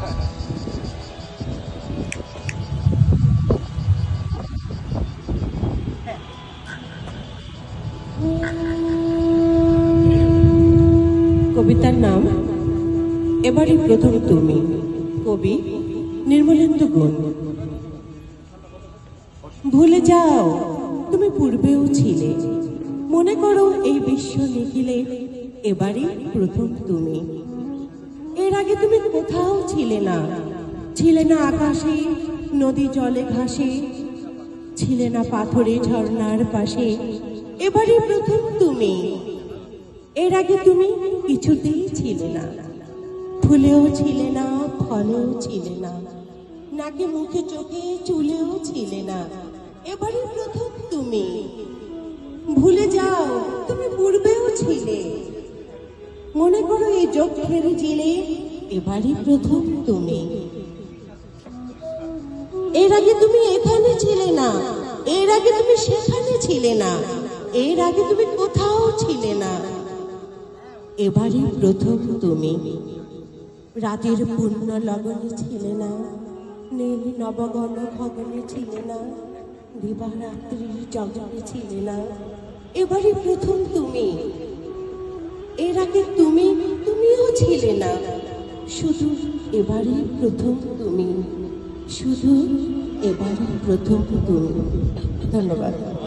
কবিতার নাম, এবারই প্রথম তুমি, কবি নির্মলেন্দু গুণ। ভুলে যাও, তুমি পূর্বেও ছিলে। মনে করো এই বিশ্ব নিখিলে, এবারই প্রথম তুমি। এর আগে তুমি কোথাও ছিলে না। ছিলে না আকাশে, নদী জলে ঘাসে, ছিলে না পাথরে ঝর্ণার পাশে। এবারই প্রথম তুমি। এর আগে তুমি কিছুতেই ছিলে না। ফুলেও ছিলে না, ফলেও ছিলে না, নাকে, মুখে, চোখে, চুলেও ছিলে না। এবারই প্রথম তুমি। ভুলে যাও, তুমি পূর্বেও ছিলে। মনে করো এই যক্ষের জিলে এবারই প্রথম তুমি। এর আগে তুমি এখানে ছিলে না, এর আগে তুমি সেখানে ছিলে না, এর আগে তুমি কোথাও ছিলে না। এবারই প্রথম তুমি। রাতের পূর্ণ লগনে ছিলে না, নীল নবগণ ভগনে ছিলে না, দিবারাত্রির জগনে ছিলে না, এবারই প্রথম তুমি। এর আগে তুমি, তুমিও ছিলে না। শুধু এবারে প্রথম তুমি। শুধু এবারে প্রথম তুমি। ধন্যবাদ।